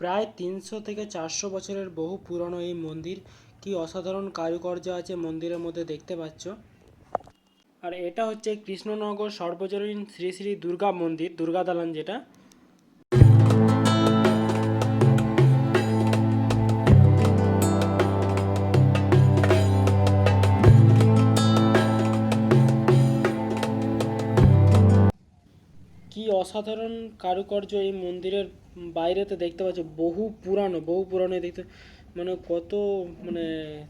প্রায় তিনশো থেকে চারশো বছরের বহু পুরনো এই মন্দির কি অসাধারণ কারুকার্য আছে মন্দিরের মধ্যে দেখতে পাচ্ছ? আর এটা হচ্ছে কৃষ্ণনগর সর্বজনীন শ্রী শ্রী দুর্গা মন্দির, দুর্গা দালান যেটা। কি অসাধারণ কারুকার্য এই মন্দিরের বাইরেতে দেখতে পাচ্ছ, বহু পুরানো বহু পুরানো দেখতে মানে কত মানে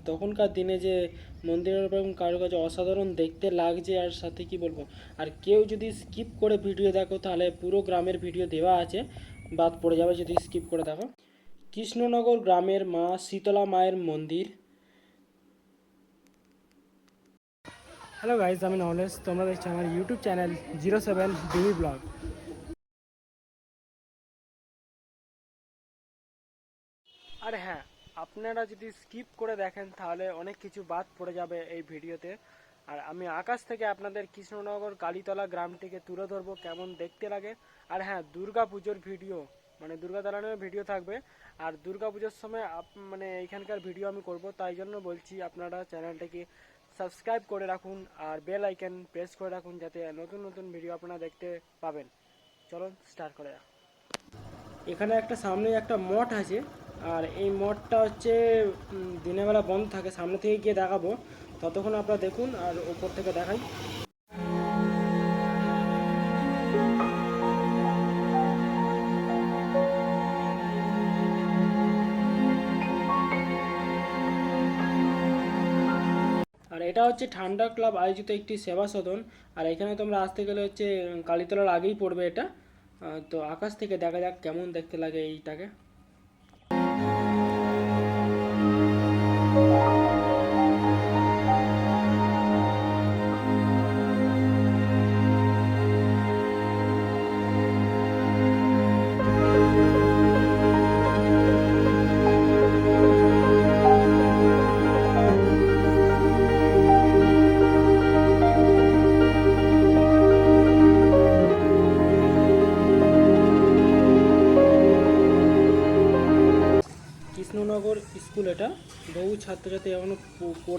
তখনকার দিনে যে মন্দিরের এরকম কারুকার্য অসাধারণ দেখতে লাগছে আর সাথে কি বলব? আর কেউ যদি স্কিপ করে ভিডিও দেখো, তাহলে পুরো গ্রামের ভিডিও দেওয়া আছে, বাদ পড়ে যাবে যদি স্কিপ করে দেখো। কৃষ্ণনগর গ্রামের মা শীতলা মায়ের মন্দির। হ্যালো গাইজ আমি নলেজ তোমরা দেখছ আমার YouTube channel zero seven DB blog আর হ্যাঁ আপনারা যদি স্কিপ করে দেখেন, তাহলে অনেক কিছু বাদ পড়ে যাবে এই ভিডিওতে। আর আমি আকাশ থেকে আপনাদের কৃষ্ণনগর কালীতলা গ্রামটিকে তুলে ধরবো, কেমন দেখতে লাগে। আর হ্যাঁ দুর্গা পুজোর ভিডিও মানে দুর্গা দালানের ভিডিও থাকবে। আর দুর্গা পুজোর সময় মানে এইখানকার ভিডিও আমি করব, তাই জন্য বলছি আপনারা চ্যানেলটাকে সাবস্ক্রাইব করে রাখুন আর বেল আইকন প্রেস করে রাখুন, যাতে নতুন নতুন ভিডিও আপনারা দেখতে পাবেন। চলুন স্টার্ট করে এখানে একটা সামনে একটা মঠ আছে আর এই মঠটা হচ্ছে দিনের বেলা বন্ধ থাকে, সামনে থেকে গিয়ে দেখাবো। ততক্ষণ আপনারা দেখুন আর ওপর থেকে দেখাই। আর এটা হচ্ছে ঠান্ডা ক্লাব আয়োজিত একটি সেবা সদন। আর এখানে তোমরা আসতে গেলে হচ্ছে, কালীতলার আগেই পড়বে এটা। তো আকাশ থেকে দেখা যাক কেমন দেখতে লাগে এইটাকে। কৃষ্ণনগর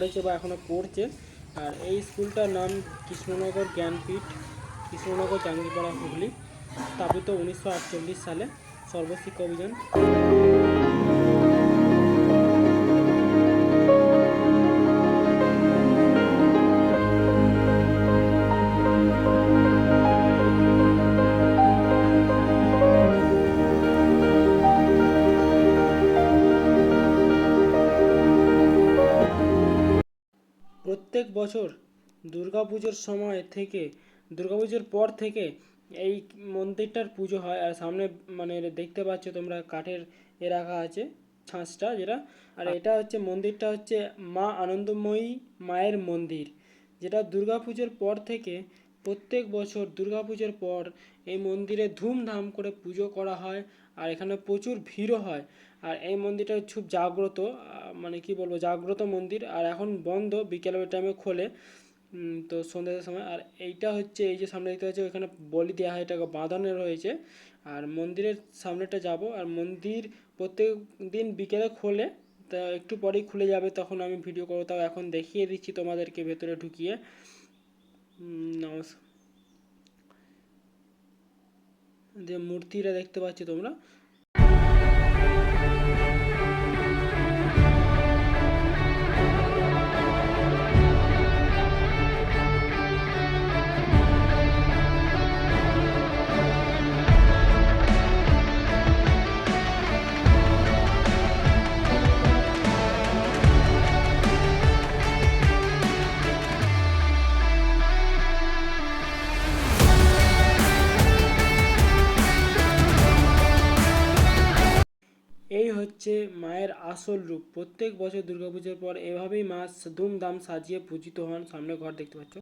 পড়েছে বা এখনও পড়ছে। আর এই স্কুলটার নাম কৃষ্ণনগর জ্ঞানপীঠ, কৃষ্ণনগর জাঙ্গিপাড়া হুগলি, স্থাপিত উনিশশো আটচল্লিশ সালে সর্বশিক্ষা অভিযান। প্রত্যেক বছর দুর্গাপুজোর সময় থেকে, দুর্গাপুজোর পর থেকে এই মন্দিরটার পুজো হয়। আর সামনে মানে দেখতে পাচ্ছ তোমরা কাঠের এ রাখা আছে, ছাঁচটা যেটা। আর এটা হচ্ছে, মন্দিরটা হচ্ছে মা আনন্দময়ী মায়ের মন্দির। যেটা দুর্গাপুজোর পর থেকে প্রত্যেক বছর দুর্গাপুজোর পর এই মন্দিরে ধুমধাম করে পুজো করা হয় আর এখানে প্রচুর ভিড়ও হয়। আর এই মন্দিরটা খুব জাগ্রত মানে কি বলব, জাগ্রত মন্দির। আর এখন বন্ধ, বিকেলের টাইমে খোলে। তো সন্ধ্যার সময়। আর এইটা হচ্ছে, এই যে সামনে দেখতে পাচ্ছি ওখানে বলি দেওয়া হয়, এটাকে বাঁধানো রয়েছে। আর মন্দিরের সামনেটা যাব। আর মন্দির প্রত্যেক দিন বিকেলে খোলে। তা একটু পরেই খুলে যাবে, তখন আমি ভিডিও করব। তাও এখন দেখিয়ে দিচ্ছি তোমাদেরকে ভেতরে ঢুকিয়ে। উম, নমস্কার যে মূর্তিটা দেখতে পাচ্ছ তোমরা। হচ্ছে মায়ের আসল রূপ। প্রত্যেক বছর দুর্গাপুজোর পর এভাবেই মা ধুমধাম সাজিয়ে পূজিত হন সামনে ঘর, দেখতে পাচ্ছ?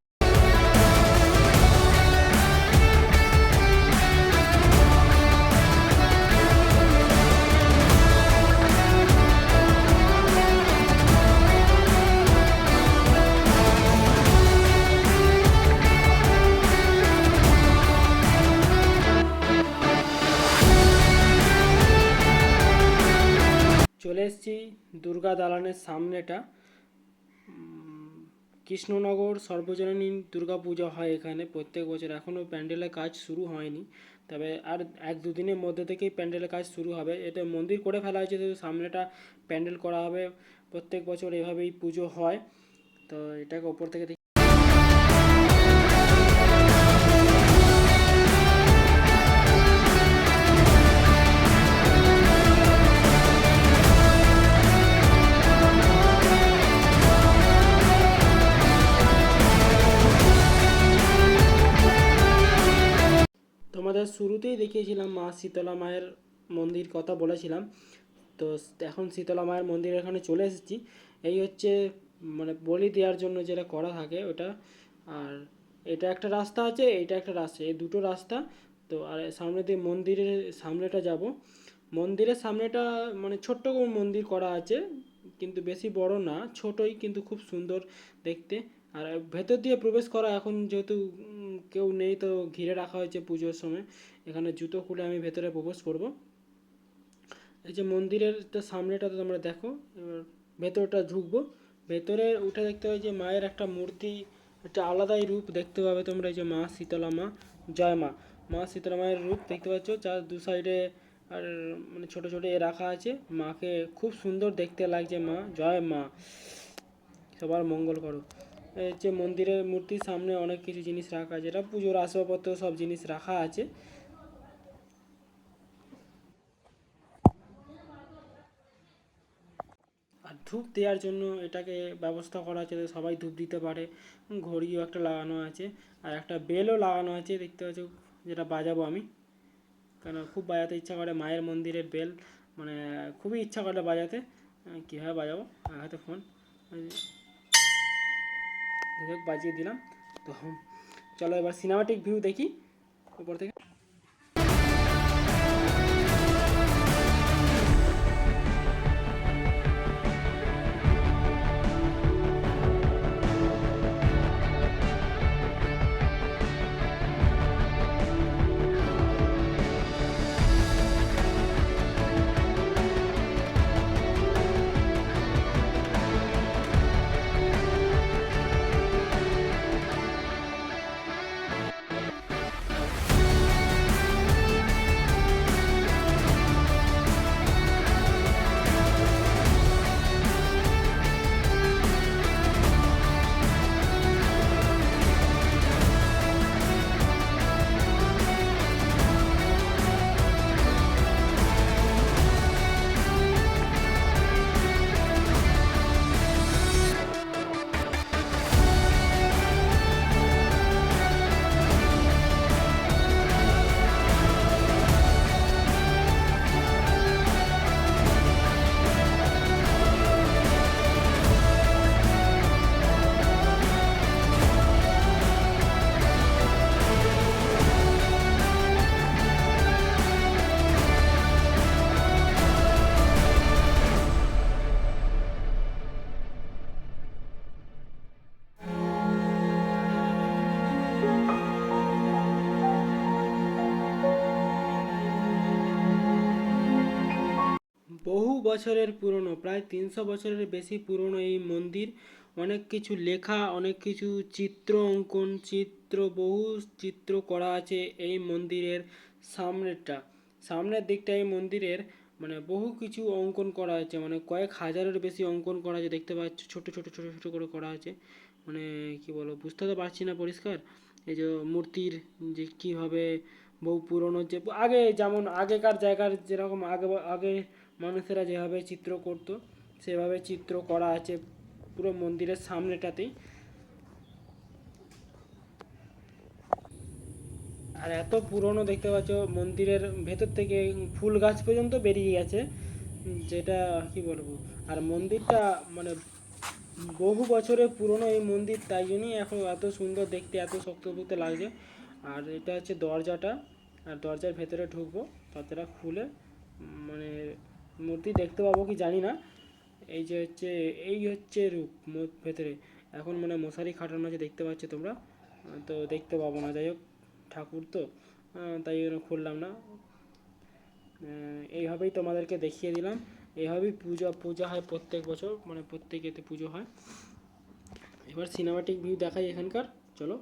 এসেছি দুর্গা দালানের সামনেটা কৃষ্ণনগর সর্বজনীন দুর্গা পূজা হয় এখানে প্রত্যেক বছর। এখনও প্যান্ডেলের কাজ শুরু হয়নি। তবে আর এক দুদিনের মধ্যে থেকেই প্যান্ডেলের কাজ শুরু হবে। এটা মন্দির করে ফেলা হয়েছে তো সামনেটা প্যান্ডেল করা হবে প্রত্যেক বছর এভাবেই পুজো হয়। তো এটাকে ওপর থেকে তোমাদের শুরুতেই দেখিয়েছিলাম মা শীতলা মায়ের মন্দির কথা বলেছিলাম। তো এখন শীতলা মায়ের মন্দিরের এখানে চলে এসেছি। এই হচ্ছে মানে বলি দেওয়ার জন্য যেটা করা থাকে ওটা। আর এটা একটা রাস্তা আছে এটা একটা রাস্তা, এই দুটো রাস্তা। তো আর সামনে দিয়ে মন্দিরের সামনেটা যাব। মন্দিরের সামনেটা মানে ছোট্ট মন্দির করা আছে, কিন্তু বেশি বড় না, ছোটই কিন্তু খুব সুন্দর দেখতে। আর ভেতর দিয়ে প্রবেশ করা এখন যেহেতু কেউ নেই তো ঘিরে রাখা হয়েছে পুজোর সময়। এখানে জুতো খুলে আমি ভেতরে প্রবেশ করব। এই যে মন্দিরের সামনেটা তো তোমরা দেখো, এবার ভেতরটা ঢুকবো। ভেতরে উঠে দেখতে হয় যে মায়ের একটা মূর্তি, একটা আলাদাই রূপ দেখতে পাবে তোমরা, এই যে মা শীতলা মা, জয় মা। মা শীতলা মায়ের রূপ দেখতে পাচ্ছ যার দু সাইডে আর মানে ছোট ছোট এ রাখা আছে। মাকে খুব সুন্দর দেখতে লাগছে মা, জয় মা। সবার মঙ্গল করো। যে মন্দিরের মূর্তির সামনে অনেক কিছু জিনিস রাখা আছে। এটা পুজোর আসবাবপত্র, সব জিনিস রাখা আছে। আর ধূপ দেওয়ার জন্য এটাকে ব্যবস্থা করা আছে সবাই ধূপ দিতে পারে। ঘড়িও একটা লাগানো আছে, আর একটা বেলও লাগানো আছে, দেখতে পাচ্ছ, যেটা বাজাবো আমি। কেন, খুব বাজাতে ইচ্ছা করে মায়ের মন্দিরের বেল মানে খুবই ইচ্ছা করে বাজাতে। কীভাবে বাজাবো? হাতে ফোন। যাই বাজিয়ে দিলাম। তো চলো এবার সিনেমাটিক ভিউ দেখি উপর থেকে। বছরের পুরনো, প্রায় তিনশো বছরের বেশি পুরনো এই মন্দির। অনেক কিছু লেখা, অনেক কিছু চিত্র অঙ্কন, চিত্র বহু চিত্র করা আছে এই মন্দিরের সামনেরটা। সামনের দিকটা এই মন্দিরের মানে বহু কিছু অঙ্কন করা আছে মানে কয়েক হাজারের বেশি অঙ্কন করা আছে, দেখতে পাচ্ছ, ছোট ছোট ছোট ছোট করে করা আছে। মানে কি বলব, বুঝতে তো পারছি না পরিষ্কার। এই যে মূর্তির যে কীভাবে বহু পুরনো যে, আগে যেমন আগেকার জায়গার যেরকম আগে আগে মানুষেরা যেভাবে চিত্র করতো, সেভাবে চিত্র করা আছে পুরো মন্দিরের সামনেটাতেই। আর এত পুরনো দেখতে পাচ্ছ, মন্দিরের ভেতর থেকে ফুল গাছ পর্যন্ত বেরিয়ে গেছে, যেটা কি বলব? আর মন্দিরটা মানে বহু বছরের পুরনো এই মন্দির, তাই জন্যই এখন এত সুন্দর দেখতে, এত শক্তপোক্ত লাগছে। আর এটা হচ্ছে দরজাটা, আর দরজার ভেতরে ঢুকবো, দরজাটা খুলে মানে মূর্তি দেখতে পাবো কি জানি না। এই যে হচ্ছে, এই হচ্ছে রূপ ভেতরে। এখন মানে মশারি খাটানো আছে দেখতে পাচ্ছ তোমরা। তো দেখতে পাবো না, যাই হোক, ঠাকুর তো। তাই জন্য খুললাম না। এইভাবেই তোমাদেরকে দেখিয়ে দিলাম। এইভাবেই পূজা পূজা হয় প্রত্যেক বছর মানে প্রত্যেক এতে পুজো হয়। এবার সিনেমাটিক ভিউ দেখাই এখানকার। চলো।